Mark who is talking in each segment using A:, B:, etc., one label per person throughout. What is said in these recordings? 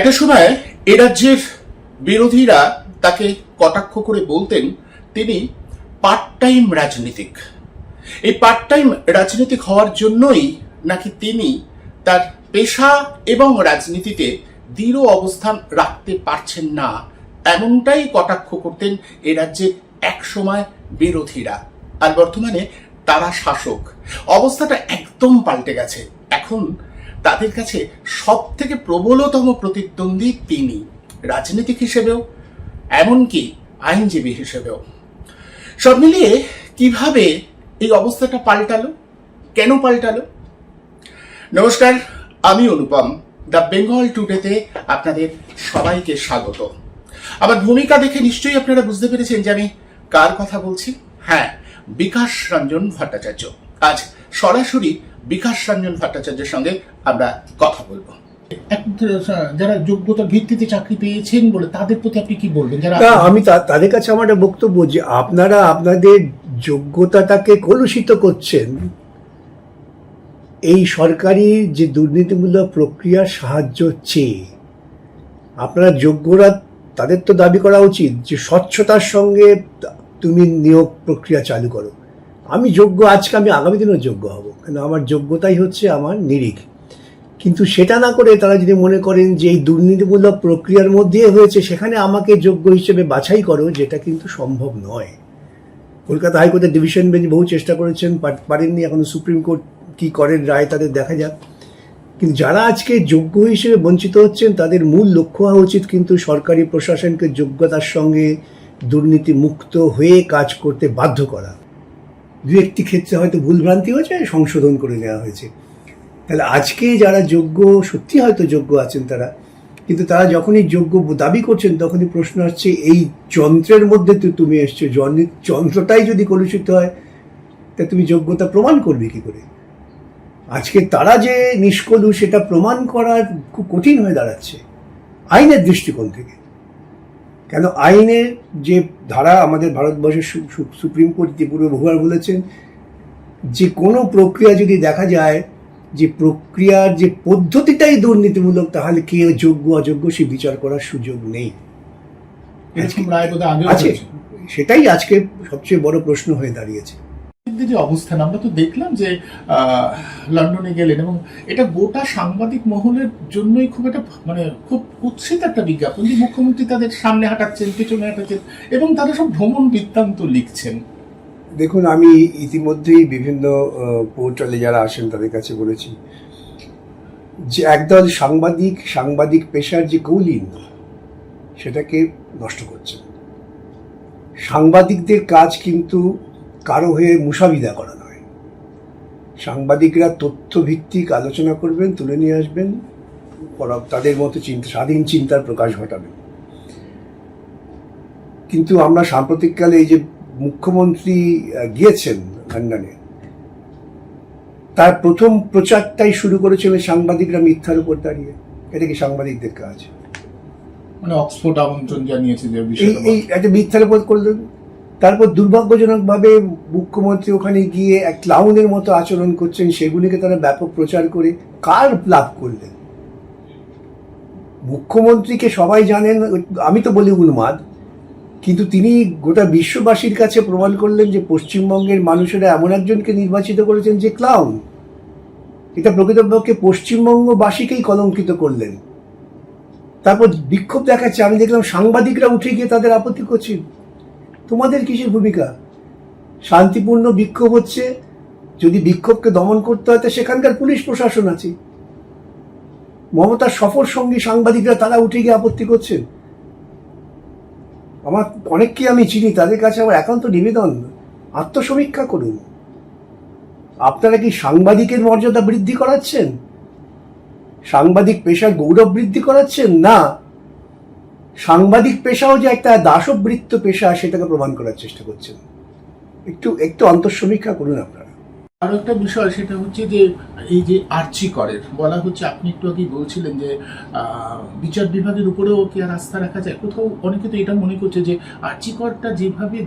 A: একটা সময় এ রাজ্যের বিরোধীরা তাকে কটাক্ষ করে বলতেন, তিনি পার্ট টাইম রাজনীতিক। এই পার্ট টাইম রাজনীতিক হওয়ার জন্যই নাকি তিনি তার পেশা এবং রাজনীতিতে দৃঢ় অবস্থান রাখতে পারছেন না? এমনটাই কটাক্ষ করতেন এ রাজ্যের একসময় বিরোধীরা। আর বর্তমানে তারা শাসক। অবস্থাটা একদম পাল্টে গেছে। এখন তাদের কাছে সব থেকে প্রবলতম প্রতিদ্বন্দ্বী তিনি রাজনীতিক হিসেবেও, এমনকি আইনজীবী হিসেবেও। সব মিলিয়ে কীভাবে এই অবস্থাটা পাল্টালো? কেন পাল্টালো? নমস্কার, আমি অনুপম, দ্য বেঙ্গল টুডেতে আপনাদের সবাইকে স্বাগত। আমার ভূমিকা দেখে নিশ্চয়ই আপনারা বুঝতে পেরেছেন যে আমি কার কথা বলছি? হ্যাঁ বিকাশ রঞ্জন ভট্টাচার্য। আজ সরাসরি বিকাশ রঞ্জন ভট্টাচার্যের সঙ্গে আমরা কথা বলব। যারা যোগ্যতার ভিত্তিতে চাকরি পেয়েছেন বলে তাদের প্রতি আপনি কি বলবেন? যারা
B: আমি তাদের কাছে আমার একটা বক্তব্য যে আপনারা আপনাদের যোগ্যতাটাকে কলুষিত করছেন। এই সরকারি যে দুর্নীতিমূলক প্রক্রিয়ার সাহায্য চেয়ে আপনারা যোগ্যরা তাদের তো দাবি করা উচিত যে স্বচ্ছতার সঙ্গে তুমি নিয়োগ প্রক্রিয়া চালু করো। আমি যোগ্য, আজকে আমি আগামী দিনেও যোগ্য হব। কেন? আমার যোগ্যতাই হচ্ছে আমার নিরিখ। কিন্তু সেটা না করে তারা যদি মনে করেন যে এই দুর্নীতিমূলক প্রক্রিয়ার মধ্যে হয়েছে, সেখানে আমাকে যোগ্য হিসেবে বাছাই করো, যেটা কিন্তু সম্ভব নয়। কলকাতা হাইকোর্টের ডিভিশন বেঞ্চ বহু চেষ্টা করেছেন পারেননি, এখন সুপ্রিম কোর্ট কি করেন রায় তাদের দেখা যাক। কিন্তু যারা আজকে যোগ্য হিসেবে বঞ্চিত হচ্ছেন, তাদের মূল লক্ষ্য হওয়া উচিত কিন্তু সরকারি প্রশাসনকে যোগ্যতার সঙ্গে দুর্নীতি মুক্ত হয়ে কাজ করতে বাধ্য করা। দু একটি ক্ষেত্রে হয়তো ভুলভ্রান্তি হয়েছে, সংশোধন করে নেওয়া হয়েছে। তাহলে আজকে যারা যোগ্য, সত্যি হয়তো যোগ্য আছেন তারা, কিন্তু তারা যখনই যোগ্য দাবি করছেন, তখনই প্রশ্ন হচ্ছে এই যন্ত্রের মধ্যে তো তুমি এসছো যন্ত্রটাই যদি কলুষিত হয়, তা তুমি যোগ্যতা প্রমাণ করবে কি করে? আজকে তারা যে নিষ্কলু, সেটা প্রমাণ করার খুব কঠিন হয়ে দাঁড়াচ্ছে, আইনের দৃষ্টিকোণ থেকে। কেন? আইনের যে ধারা আমাদের ভারতবর্ষের সুপ্রিম কোর্ট পূর্বে বহুবার বলেছেন যে কোনো প্রক্রিয়া যদি দেখা যায় যে প্রক্রিয়ার যে পদ্ধতিটাই দুর্নীতিমূলক তাহলে কে যোগ্য অযোগ্য সে বিচার করার সুযোগ নেই। সেটাই আজকে সবচেয়ে বড় প্রশ্ন হয়ে দাঁড়িয়েছে।
A: কিন্তু যে অবস্থান আমরা তো দেখলাম যে লন্ডনে গেলেন এবং এটা গোটা সাংবাদিক মহলের জন্যই খুব একটা মানে খুব কুৎসিত একটা বিজ্ঞাপন যে মুখ্যমন্ত্রী তাদের সামনে হাঁটাচ্ছেন, পেছনে হাঁটাচ্ছেন এবং তারা সব ভ্রমণ বৃত্তান্ত লিখছেন।
B: দেখুন, আমি ইতিমধ্যেই বিভিন্ন পোর্টালে যারা আসেন তাদের কাছে বলেছি যে একদল সাংবাদিক সাংবাদিক পেশার যে কৌলিন, সেটাকে নষ্ট করছে সাংবাদিকদের কাজ কিন্তু কারও হয়ে মুসাবিদা করা নয়। সাংবাদিকরা তথ্যভিত্তিক আলোচনা করবেন তুলে নিয়ে আসবেন তাদের মতো চিন্তা স্বাধীন চিন্তার প্রকাশ ঘটাবেন কিন্তু আমরা সাম্প্রতিককালে এই যে মুখ্যমন্ত্রী গিয়েছেন লন্ডনে তার প্রথম প্রচারটাই শুরু করেছিল সাংবাদিকরা মিথ্যার উপর দাঁড়িয়ে। এটা কি সাংবাদিকদের কাজ?
A: মানে অক্সফোর্ড আমন্ত্রণ জানিয়েছে যে
B: এই একটা মিথ্যার উপর করলেন তারপর দুর্ভাগ্যজনকভাবে মুখ্যমন্ত্রী ওখানে গিয়ে এক ক্লাউনের মতো আচরণ করছেন, সেগুলিকে তারা ব্যাপক প্রচার করে কার লাভ করলেন? মুখ্যমন্ত্রীকে সবাই জানেন, আমি তো বলি উন্মাদ, কিন্তু তিনি গোটা বিশ্ববাসীর কাছে প্রমাণ করলেন যে পশ্চিমবঙ্গের মানুষেরা এমন একজনকে নির্বাচিত করেছেন যে ক্লাউন এটা প্রকৃতপক্ষে পশ্চিমবঙ্গবাসীকেই কলঙ্কিত করলেন। তারপর বিক্ষোভ দেখাচ্ছে, আমি দেখলাম সাংবাদিকরা উঠে গিয়ে তাদের আপত্তি করছেন তোমাদের কিসের ভূমিকা? শান্তিপূর্ণ বিক্ষোভ হচ্ছে, যদি বিক্ষোভকে দমন করতে হয়, তা সেখানকার পুলিশ প্রশাসন আছে। মমতার সফর সঙ্গী সাংবাদিকরা তারা উঠে গিয়ে আপত্তি করছেন। আমার অনেককে আমি চিনি, তাদের কাছে আমার একান্ত নিবেদন, আত্মসমীক্ষা করুন। আপনারা কি সাংবাদিকের মর্যাদা বৃদ্ধি করাচ্ছেন? সাংবাদিক পেশার গৌরব বৃদ্ধি করাচ্ছেন? না। সাংবাদিক পেশাও যে একটা দাসবৃত্ত পেশা সেটাকে প্রমাণ করার চেষ্টা করছেন। একটু একটু অন্তঃসমীক্ষা করুন আপনারা।
A: আরও একটা বিষয় সেটা হচ্ছে যে এই যে আর্চি করের বলা হচ্ছে আপনি একটু আগেই বলছিলেন যে বিচার বিভাগের উপরেও কি আর আস্থা রাখা যায়? কোথাও অনেকে তো এটা মনে করছে যে আর্চি করটা যেভাবে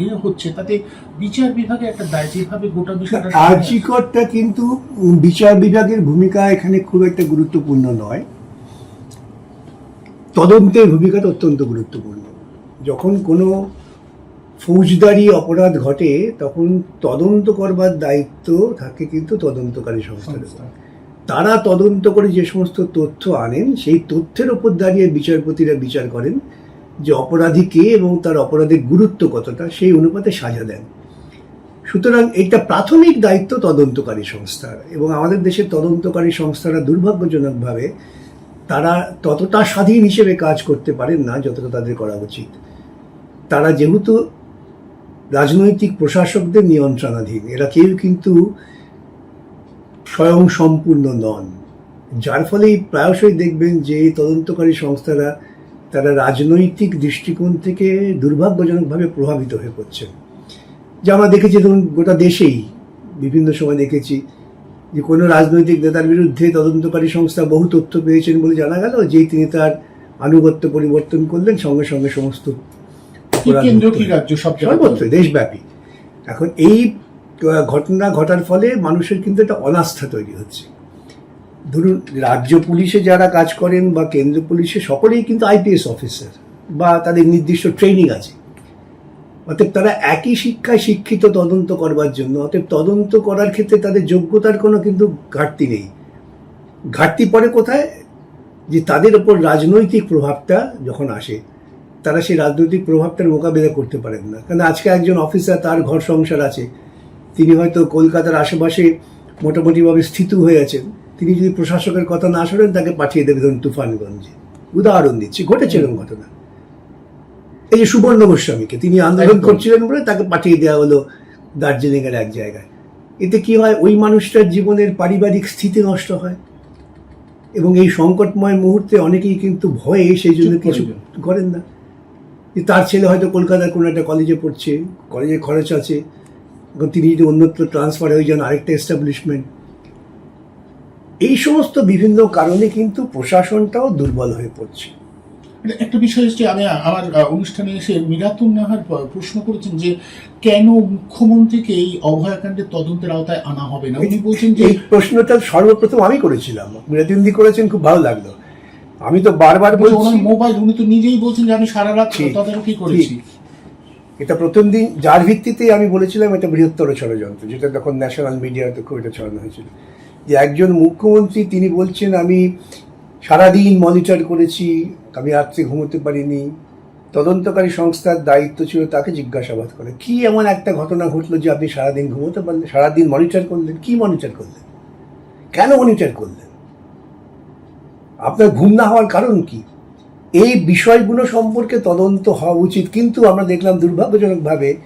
A: ইয়ে হচ্ছে তাতে বিচার বিভাগে একটা দায় যেভাবে গোটা বিষয়টা
B: আর্চি করটা কিন্তু বিচার বিভাগের ভূমিকা এখানে খুব একটা গুরুত্বপূর্ণ নয়। তদন্তের ভূমিকাটা অত্যন্ত গুরুত্বপূর্ণ। যখন কোনো ফৌজদারি অপরাধ ঘটে তখন তদন্ত করবার দায়িত্ব থাকে কিন্তু তদন্তকারী সংস্থার তারা তদন্ত করে যে সমস্ত তথ্য আনেন সেই তথ্যের উপর দাঁড়িয়ে বিচারপতিরা বিচার করেন যে অপরাধী কে এবং তার অপরাধের গুরুত্ব কতটা সেই অনুপাতে সাজা দেন। সুতরাং এটা প্রাথমিক দায়িত্ব তদন্তকারী সংস্থার এবং আমাদের দেশের তদন্তকারী সংস্থারা দুর্ভাগ্যজনকভাবে তারা ততটা স্বাধীন হিসেবে কাজ করতে পারেন না যতটা তাদের করা উচিত। তারা যেহেতু রাজনৈতিক প্রশাসকদের নিয়ন্ত্রণাধীন, এরা কেউ কিন্তু স্বয়ং সম্পূর্ণ নন। যার ফলেই প্রায়শই দেখবেন যে তদন্তকারী সংস্থারা তারা রাজনৈতিক দৃষ্টিকোণ থেকে দুর্ভাগ্যজনকভাবে প্রভাবিত হয়ে পড়ছেন। যা আমরা দেখেছি, ধরুন গোটা দেশেই বিভিন্ন সময় দেখেছি যে কোনো রাজনৈতিক নেতার বিরুদ্ধে তদন্তকারী সংস্থা বহু তথ্য পেয়েছেন বলে জানা গেল যেই তিনি তার আনুগত্য পরিবর্তন করলেন সঙ্গে সঙ্গে সমস্ত সর্বত্র দেশব্যাপী। এখন এই ঘটনা ঘটার ফলে মানুষের কিন্তু একটা অনাস্থা তৈরি হচ্ছে। ধরুন রাজ্য পুলিশে যারা কাজ করেন বা কেন্দ্র পুলিশে সকলেই কিন্তু আইপিএস অফিসার বা তাদের নির্দিষ্ট ট্রেনিং আছে। অতএব তারা একই শিক্ষায় শিক্ষিত তদন্ত করবার জন্য, অতএব তদন্ত করার ক্ষেত্রে তাদের যোগ্যতার কোনো কিন্তু ঘাটতি নেই। ঘাটতি পড়ে কোথায়? যে তাদের ওপর রাজনৈতিক প্রভাবটা যখন আসে, তারা সেই রাজনৈতিক প্রভাবটার মোকাবিলা করতে পারেন না। কারণ আজকে একজন অফিসার, তার ঘর সংসার আছে, তিনি হয়তো কলকাতার আশেপাশে মোটামুটিভাবে স্থিত হয়ে আছেন। তিনি যদি প্রশাসকের কথা না শোনেন, তাকে পাঠিয়ে দেবে ধরুন তুফানগঞ্জে। উদাহরণ দিচ্ছি, ঘটেছে এরকম ঘটনা। এই যে সুবর্ণ গোস্বামীকে তিনি আন্দোলন করছিলেন বলে তাকে পাঠিয়ে দেওয়া হলো দার্জিলিং এর এক জায়গায়। এতে কি হয়? ওই মানুষটার জীবনের পারিবারিক স্থিতি নষ্ট হয়। এবং এই সংকটময় মুহূর্তে অনেকেই কিন্তু ভয়ে সেই জন্য কিছু। করেন না। যে তার ছেলে হয়তো কলকাতার কোনো একটা কলেজে পড়ছে কলেজে খরচ আছে এখন তিনি যদি অন্যত্র ট্রান্সফার হয়ে যান আরেকটা এস্টাবলিশমেন্ট এই সমস্ত বিভিন্ন কারণে কিন্তু প্রশাসনটাও দুর্বল হয়ে পড়ছে।
A: একটা বিষয় হচ্ছে আমি আমার অনুষ্ঠানে এসে মিরাতুন নাহার প্রশ্ন করেছেন যে কেন মুখ্যমন্ত্রীকে এই অভয়াকাণ্ডের তদন্তের আওতায় আনা হবে না? উনি বলছেন যে
B: এই প্রশ্নটা সর্বপ্রথম আমি করেছিলাম। মিরাতিন্দি করেছেন খুব ভালো লাগল। আমি তো বারবার
A: বলছে, মোবাইল উনি তো নিজেই বলছেন যে আমি সারা রাত তদারকি করেছি।
B: এটা প্রথম দিন যার ভিত্তিতেই আমি বলেছিলাম এটা বৃহত্তর ষড়যন্ত্র যেটা তখন ন্যাশনাল মিডিয়াতে খুব এটা ছড়ানো হয়েছিল। যে একজন মুখ্যমন্ত্রী তিনি বলছেন আমি সারাদিন মনিটর করেছি আমি রাত্রে ঘুমোতে পারিনি। তদন্তকারী সংস্থার দায়িত্ব ছিল তাকে জিজ্ঞাসাবাদ করে। কি এমন একটা ঘটনা ঘটলো যে আপনি সারাদিন ঘুমোতে পারলেন, সারাদিন মনিটর করলেন? কি মনিটর করলেন? কেন মনিটর করলেন? আপনার ঘুম না হওয়ার কারণ কি? এই বিষয়গুলো সম্পর্কে তদন্ত হওয়া উচিত। কিন্তু আমরা দেখলাম দুর্ভাগ্যজনকভাবে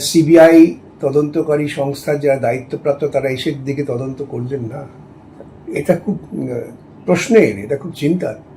B: সিবিআই তদন্তকারী সংস্থার যারা দায়িত্বপ্রাপ্ত, তারা এসের দিকে তদন্ত করলেন না। এটা খুব প্রশ্নের, এটা খুব চিন্তার।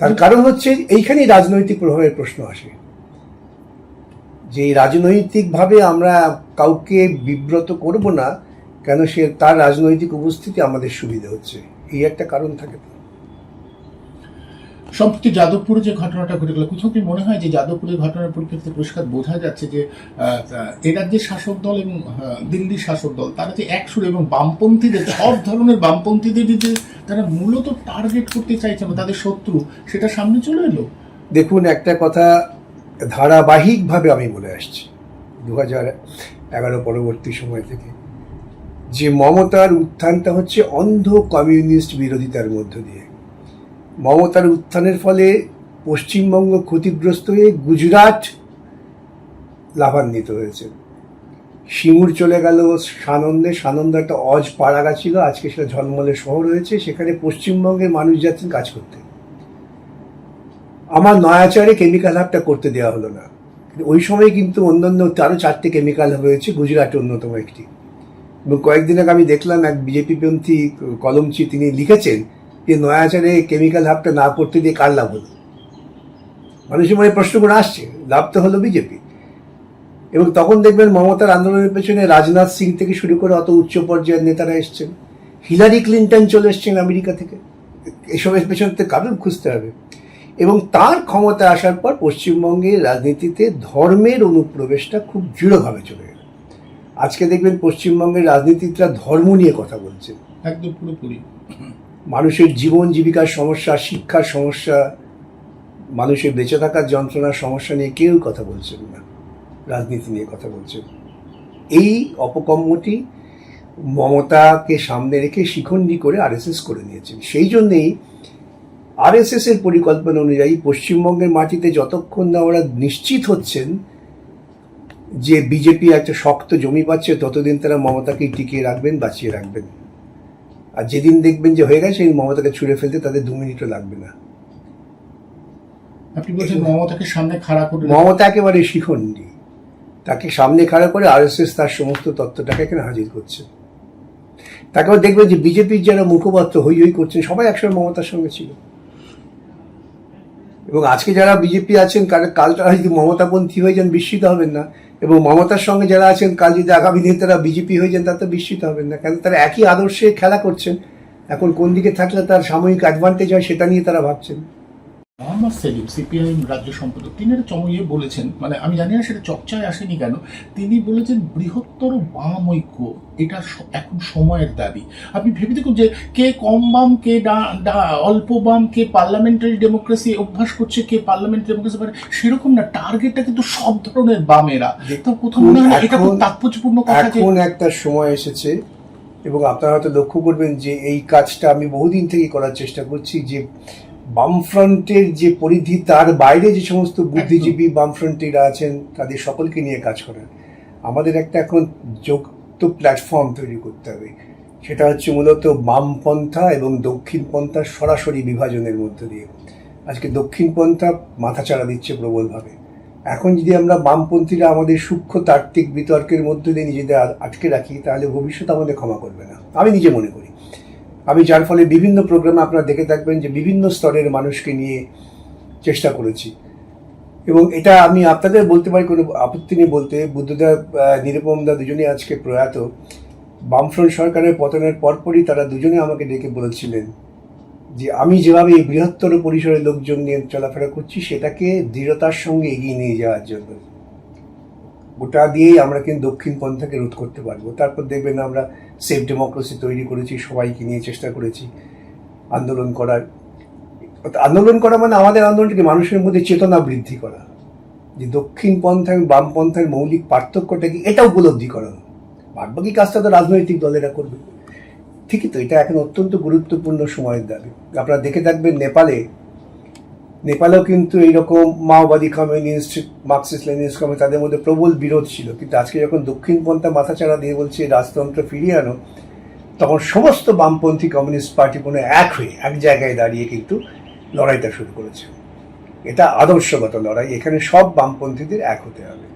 B: তার কারণ হচ্ছে এইখানেই রাজনৈতিক প্রভাবের প্রশ্ন আসে যে রাজনৈতিকভাবে আমরা কাউকে বিব্রত করব না কেন সে তার রাজনৈতিক উপস্থিতি আমাদের সুবিধা হচ্ছে এই একটা কারণ থাকে তো।
A: সম্প্রতি যাদবপুরে যে ঘটনাটা ঘটে গেল কোথাও কি মনে হয় যে যাদবপুরের ঘটনার পরিপ্রেক্ষিতে পরিষ্কার বোঝা যাচ্ছে যে আহ, আহ, এ রাজ্যের শাসক দল এবং দিল্লির শাসক দল তারা যে একসুর এবং বামপন্থীদের সব ধরনের বামপন্থীদের যে তারা মূলত টার্গেট করতে চাইছে না তাদের শত্রু, সেটা সামনে চলে এলো?
B: দেখুন, একটা কথা ধারাবাহিকভাবে আমি বলে আসছি দু হাজার এগারো পরবর্তী সময় থেকে। যে মমতার উত্থানটা হচ্ছে অন্ধ কমিউনিস্ট বিরোধিতার মধ্য দিয়ে। মমতার উত্থানের ফলে পশ্চিমবঙ্গ ক্ষতিগ্রস্ত হয়ে গুজরাট লাভান্বিত হয়েছে। সিঙ্গুর চলে গেল সানন্দে। সানন্দ একটা অজ পাড়াগা ছিল। আজকে সেটা ঝলমলে শহর হয়েছে। সেখানে পশ্চিমবঙ্গের মানুষ যাচ্ছেন কাজ করতে। আমার নয়াচারে কেমিক্যাল হাবটা করতে দেওয়া হলো না। ওই সময় কিন্তু অন্যান্য আরও চারটে কেমিক্যাল হয়েছে গুজরাট অন্যতম একটি। এবং কয়েকদিন আগে আমি দেখলাম এক বিজেপি পন্থী কলমচি তিনি লিখেছেন যে, নয়াচারে কেমিক্যাল হাবটা না করতে দিয়ে কার লাভ হলো? মানুষের মনে প্রশ্ন করে আসছে, লাভ তো হলো বিজেপি এবং তখন দেখবেন মমতার আন্দোলনের পেছনে রাজনাথ সিং থেকে শুরু করে অত উচ্চ পর্যায়ের নেতারা এসছেন। হিলারি ক্লিন্টন চলে এসছেন আমেরিকা থেকে। এসবের পেছনে তো কারণ খুঁজতে হবে। এবং তার ক্ষমতা আসার পর পশ্চিমবঙ্গের রাজনীতিতে ধর্মের অনুপ্রবেশটা খুব দৃঢ়ভাবে চলে গেল আজকে দেখবেন পশ্চিমবঙ্গের রাজনীতিকরা ধর্ম নিয়ে কথা বলছে।
A: একদম পুরোপুরি।
B: মানুষের জীবন জীবিকার সমস্যা শিক্ষার সমস্যা মানুষের বেঁচে থাকার যন্ত্রণার সমস্যা নিয়ে কেউ কথা বলছেন না। রাজনীতি নিয়ে কথা বলছেন এই অপকর্মটি মমতাকে সামনে রেখে শিখণ্ডী করে আরএসএস করে নিয়েছেন সেই জন্যেই আরএসএস এর পরিকল্পনা অনুযায়ী পশ্চিমবঙ্গের মাটিতে যতক্ষণ না ওরা নিশ্চিত হচ্ছেন যে বিজেপি একটা শক্ত জমি পাচ্ছে ততদিন তারা মমতাকে টিকিয়ে রাখবেন বাঁচিয়ে রাখবেন। আর যেদিন দেখবেন যে হয়ে গেছে সেই মমতাকে ছুঁড়ে ফেলতে তাদের দু মিনিটও লাগবে না।
A: আপনি বলছেন মমতাকে সামনে খাড়া করে
B: মমতা একেবারে শিখণ্ডী। তাকে সামনে খাড়া করে আরএসএস তার সমস্ত তত্ত্বটাকে এখানে হাজির করছে। তাকেও দেখবে যে বিজেপির যারা মুখপাত্র হই হই করছেন সবাই একসময় মমতার সঙ্গে ছিল। এবং আজকে যারা বিজেপি আছেন কাল তারা যদি মমতাপন্থী হয়ে যান, বিস্মিত হবেন না। এবং মমতার সঙ্গে যারা আছেন, কাল যদি আগামী দিনে তারা বিজেপি হয়ে যান, তাতে বিস্মিত হবেন না। কেন? তারা একই আদর্শে খেলা করছেন। এখন কোন দিকে থাকলে তার সাময়িক অ্যাডভান্টেজ হয়, সেটা নিয়ে তারা ভাবছেন।
A: মোহাম্মদ সেলিম সিপিআইএম রাজ্য সম্পাদক তিনি একটা চমইয়ে বলেছেন মানে আমি জানি না সেটা চর্চায় আসেনি কেন তিনি বলেছেন বৃহত্তর বাম ঐক্য এটা এখন সময়ের দাবি। আপনি ভেবে দেখুন যে কে কম বাম কে অল্প বাম কে পার্লামেন্টারি ডেমোক্রেসি অভ্যাস করছে কে পার্লামেন্টারি ডেমোক্রেসি মানে সেরকম না টার্গেটটা কিন্তু সব ধরনের বামেরা। তো কোথাও মনে হয় এটা খুব তাৎপর্যপূর্ণ কথা
B: এখন একটা সময় এসেছে এবং আপনারা হয়তো লক্ষ্য করবেন যে এই কাজটা আমি বহুদিন থেকে করার চেষ্টা করছি যে বামফ্রন্টের যে পরিধি তার বাইরে যে সমস্ত বুদ্ধিজীবী বামফ্রন্টিরা আছেন তাদের সকলকে নিয়ে কাজ করেন। আমাদের একটা এখন যুক্ত প্ল্যাটফর্ম তৈরি করতে হবে। সেটা হচ্ছে মূলত বামপন্থা এবং দক্ষিণপন্থার সরাসরি বিভাজনের মধ্য দিয়ে। আজকে দক্ষিণপন্থা মাথাচাড়া দিচ্ছে প্রবলভাবে। এখন যদি আমরা বামপন্থীরা আমাদের সূক্ষ্ম তাত্ত্বিক বিতর্কের মধ্যে দিয়ে নিজেদের আটকে রাখি তাহলে ভবিষ্যৎ আমাদের ক্ষমা করবে না। আমি নিজে মনে করি। আমি যার ফলে বিভিন্ন প্রোগ্রামে আপনারা দেখে থাকবেন যে বিভিন্ন স্তরের মানুষকে নিয়ে চেষ্টা করেছি। এবং এটা আমি আপনাদের বলতে পারি কোনো আপত্তি নেই বলতে। বুদ্ধদা আহ, নিরুপম দা দুজনেই আজকে প্রয়াত। বামফ্রন্ট সরকারের পতনের পরপরই তারা দুজনে আমাকে ডেকে বলেছিলেন যে আমি যেভাবে এই বৃহত্তর পরিসরের লোকজন নিয়ে চলাফেরা করছি সেটাকে দৃঢ়তার সঙ্গে এগিয়ে নিয়ে যাওয়ার জন্য। গোটা দিয়েই আমরা কিন্তু দক্ষিণ পন্থাকে রোধ করতে পারব। তারপর দেখবেন আমরা সেফ ডেমোক্রেসি তৈরি করেছি, সবাইকে নিয়ে চেষ্টা করেছি আন্দোলন করার। আন্দোলন করা মানে আমাদের আন্দোলনটাকে মানুষের মধ্যে চেতনা বৃদ্ধি করা। যে দক্ষিণ পন্থা এবং বাম পন্থার মৌলিক পার্থক্যটা কি এটা উপলব্ধি করানো বাদবাকি কাজটা তো রাজনৈতিক দলেরা করবে। ঠিকই তো, এটা এখন অত্যন্ত গুরুত্বপূর্ণ সময়ের দাবি। আপনারা দেখে থাকবেন নেপালে নেপালেও কিন্তু এইরকম মাওবাদী কমিউনিস্ট মার্কসিস্ট লেনিস্ট কমিউনিস্ট তাদের মধ্যে প্রবল বিরোধ ছিল। কিন্তু আজকে যখন দক্ষিণপন্থা মাথাচাড়া দিয়ে বলছে রাজতন্ত্র ফিরিয়ে আনো, তখন সমস্ত বামপন্থী কমিউনিস্ট পার্টি কোনো এক হয়ে এক জায়গায় দাঁড়িয়ে কিন্তু লড়াইটা শুরু করেছে। এটা আদর্শগত লড়াই। এখানে সব বামপন্থীদের এক হতে হবে।